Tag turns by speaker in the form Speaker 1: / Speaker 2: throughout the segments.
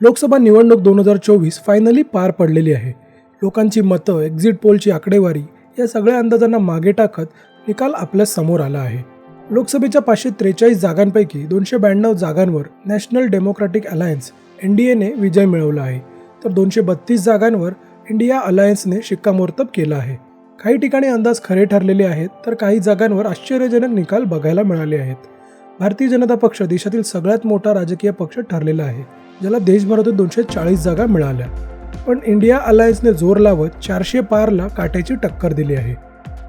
Speaker 1: लोकसभा निवडणूक दोन हजार चोवीस फायनली पार पडलेली आहे. लोकांची मतं एक्झिट पोलची आकडेवारी या सगळ्या अंदाजांना मागे टाकत निकाल आपल्यासमोर आला आहे. लोकसभेच्या पाचशे त्रेचाळीस जागांपैकी दोनशे ब्याण्णव जागांवर National Democratic Alliance N D एने विजय मिळवला आहे. तर दोनशे बत्तीस जागांवर इंडिया अलायन्सने शिक्कामोर्तब केला आहे. काही ठिकाणी अंदाज खरे ठरलेले आहेत तर काही जागांवर आश्चर्यजनक निकाल बघायला मिळाले आहेत. भारतीय जनता पक्ष देशातील सगळ्यात मोठा राजकीय पक्ष ठरलेला आहे ज्याला देशभरातून दोनशे चाळीस जागा मिळाल्या. पण इंडिया अलायन्सने जोर लावत चारशे पारला काट्याची टक्कर दिली आहे.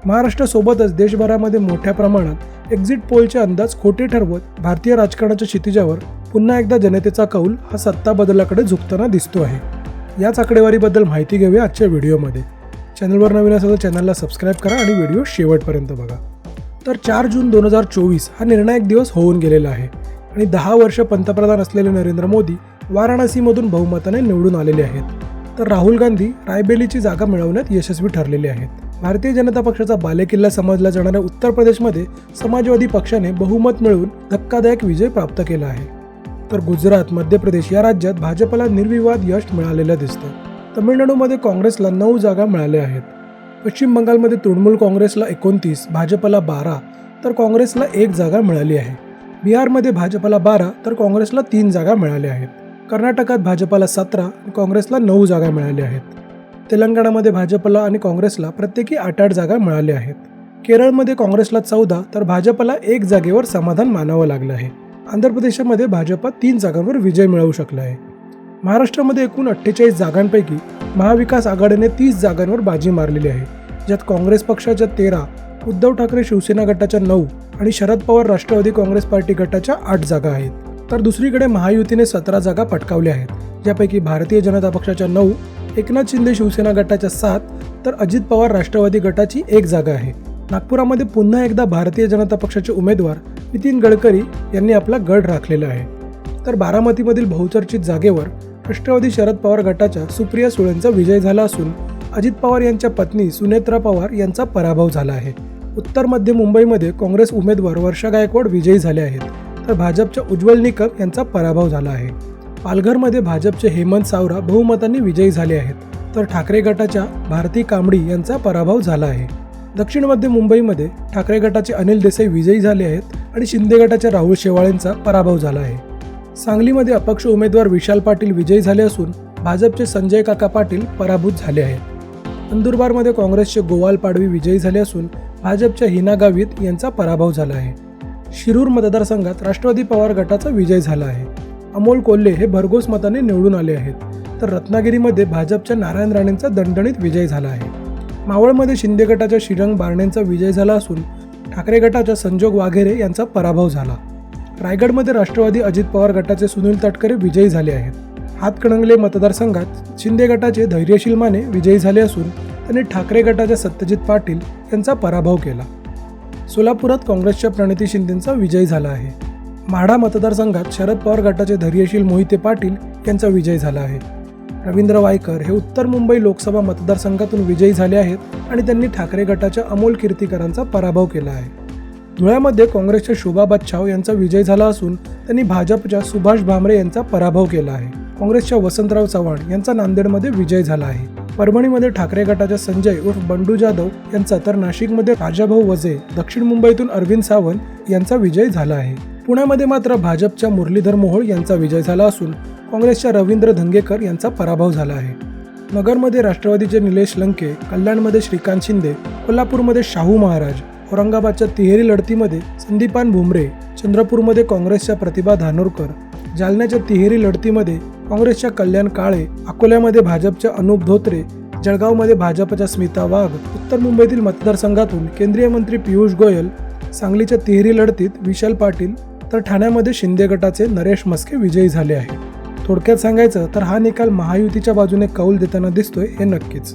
Speaker 1: महाराष्ट्रासोबतच देशभरामध्ये मोठ्या प्रमाणात एक्झिट पोलचे अंदाज खोटे ठरवत भारतीय राजकारणाच्या क्षितिजावर पुन्हा एकदा जनतेचा कौल हा सत्ता बदलाकडे झुकताना दिसतो आहे. याच आकडेवारीबद्दल माहिती घेऊया आजच्या व्हिडिओमध्ये. चॅनलवर नवीन असेल तर चॅनलला सबस्क्राईब करा आणि व्हिडिओ शेवटपर्यंत बघा. तर चार जून दोन हजार चोवीस हा निर्णायक दिवस होऊन गेलेला आहे. आणि दहा वर्ष पंतप्रधान असलेले नरेंद्र मोदी वाराणसीमधून बहुमताने निवडून आलेले आहेत. तर राहुल गांधी रायबेलीची जागा मिळवण्यात यशस्वी ठरलेले आहेत. भारतीय जनता पक्षाचा बालेकिल्ला समजला जाणाऱ्या उत्तर प्रदेशमध्ये समाजवादी पक्षाने बहुमत मिळवून धक्कादायक विजय प्राप्त केला आहे. तर गुजरात मध्य प्रदेश या राज्यात भाजपला निर्विवाद यश मिळालेलं दिसतं. तमिळनाडूमध्ये काँग्रेसला नऊ जागा मिळाल्या आहेत. पश्चिम बंगालमध्ये तृणमूल काँग्रेसला एकोणतीस भाजपला बारा तर काँग्रेसला एक जागा मिळाली आहे. बिहारमध्ये भाजपला बारा तर काँग्रेसला तीन जागा मिळाल्या आहेत. कर्नाटकात भाजपला सतरा काँग्रेसला नऊ जागा मिळाल्या आहेत. तेलंगणामध्ये भाजपला आणि काँग्रेसला प्रत्येकी आठ आठ जागा मिळाल्या आहेत. केरळमध्ये काँग्रेसला चौदा तर भाजपला एक जागेवर समाधान मानावं लागलं आहे. आंध्र प्रदेशामध्ये भाजपा तीन जागांवर विजय मिळवू शकला आहे. महाराष्ट्रामध्ये एकूण अठ्ठेचाळीस जागांपैकी महाविकास आघाडीने तीस जागांवर बाजी मारलेली आहे ज्यात काँग्रेस पक्षाच्या तेरा उद्धव ठाकरे शिवसेना गटाच्या नऊ आणि शरद पवार राष्ट्रवादी काँग्रेस पार्टी गटाच्या आठ जागा आहेत. तर दुसरीकडे महायुतीने सतरा जागा पटकावल्या आहेत ज्यापैकी भारतीय जनता पक्षाच्या नऊ एकनाथ शिंदे शिवसेना गटाच्या सात तर अजित पवार राष्ट्रवादी गटाची एक जागा आहे. नागपुरामध्ये पुन्हा एकदा भारतीय जनता पक्षाचे उमेदवार नितीन गडकरी यांनी आपला गड राखलेला आहे. तर बारामतीमधील बहुचर्चित जागेवर राष्ट्रवादी शरद पवार गटाच्या सुप्रिया सुळेंचा विजय झाला असून अजित पवार यांच्या पत्नी सुनेत्रा पवार यांचा पराभव झाला आहे. उत्तर मध्य मुंबईमध्ये काँग्रेस उमेदवार वर्षा गायकवाड विजयी झाले आहेत. तर भाजपच्या उज्ज्वल निकम यांचा पराभव झाला आहे. पालघरमध्ये भाजपचे हेमंत सावरा बहुमतांनी विजयी झाले आहेत. तर ठाकरे गटाच्या भारती कांबडी यांचा पराभव झाला आहे. दक्षिण मध्य मुंबईमध्ये ठाकरे गटाचे अनिल देसाई विजयी झाले आहेत आणि शिंदे गटाच्या राहुल शेवाळेंचा पराभव झाला आहे. सांगलीमध्ये अपक्ष उमेदवार विशाल पाटील विजयी झाले असून भाजपचे संजय काका पाटील पराभूत झाले आहेत. नंदुरबारमध्ये काँग्रेसचे गोवाल पाडवी विजयी झाले असून भाजपच्या हिना गावित यांचा पराभव झाला आहे. शिरूर मतदारसंघात राष्ट्रवादी पवार गटाचा विजय झाला आहे. अमोल कोल्हे हे भरघोस मताने निवडून आले आहेत. तर रत्नागिरीमध्ये भाजपच्या नारायण राणेंचा दणदणीत विजय झाला आहे. मावळमध्ये शिंदे गटाच्या श्रीरंग बारणेंचा विजय झाला असून ठाकरे गटाच्या संजोग वाघेरे यांचा पराभव झाला. रायगडमध्ये राष्ट्रवादी अजित पवार गटाचे सुनील तटकरे विजयी झाले आहेत. हातकणंगले मतदारसंघात शिंदे गटाचे धैर्यशील माने विजयी झाले असून त्यांनी ठाकरे गटाच्या सत्यजित पाटील यांचा पराभव केला. सोलापुरात काँग्रेसच्या प्रणिती शिंदेंचा विजय झाला आहे. माढा मतदारसंघात शरद पवार गटाचे धैर्यशील मोहिते पाटील यांचा विजय झाला आहे. रवींद्र वायकर हे उत्तर मुंबई लोकसभा मतदारसंघातून विजयी झाले आहेत आणि त्यांनी ठाकरे गटाच्या अमोल कीर्तीकरांचा पराभव केला आहे. धुळ्यामध्ये काँग्रेसच्या शोभा बच्छाव यांचा विजय झाला असून त्यांनी भाजपच्या सुभाष भामरे यांचा पराभव केला आहे. काँग्रेसच्या वसंतराव चव्हाण यांचा नांदेडमध्ये विजय झाला आहे. परभणीमध्ये ठाकरे गटाच्या संजय उर्फ बंडू जाधव यांचा तर नाशिकमध्ये राजाभाऊ वजे दक्षिण मुंबईतून अरविंद सावंत यांचा विजय झाला आहे. पुण्यामध्ये मात्र भाजपच्या मुरलीधर मोहोळ यांचा विजय झाला असून काँग्रेसच्या रवींद्र धंगेकर यांचा पराभव झाला आहे. नगरमध्ये राष्ट्रवादीचे निलेश लंके कल्याणमध्ये श्रीकांत शिंदे कोल्हापूरमध्ये शाहू महाराज औरंगाबादच्या तिहेरी लढतीमध्ये संदीपान भुमरे चंद्रपूरमध्ये काँग्रेसच्या प्रतिभा धानोरकर जालन्याच्या तिहेरी लढतीमध्ये काँग्रेसच्या कल्याण काळे अकोल्यामध्ये भाजपच्या अनुप धोत्रे जळगावमध्ये भाजपच्या स्मिता वाघ उत्तर मुंबईतील मतदारसंघातून केंद्रीय मंत्री पियुष गोयल सांगलीच्या तिहेरी लढतीत विशाल पाटील तर ठाण्यामध्ये शिंदे गटाचे नरेश मस्के विजयी झाले आहे थोडक्यात सांगायचं तर हा निकाल महायुतीच्या बाजूने कौल देताना दिसतोय हे नक्कीच.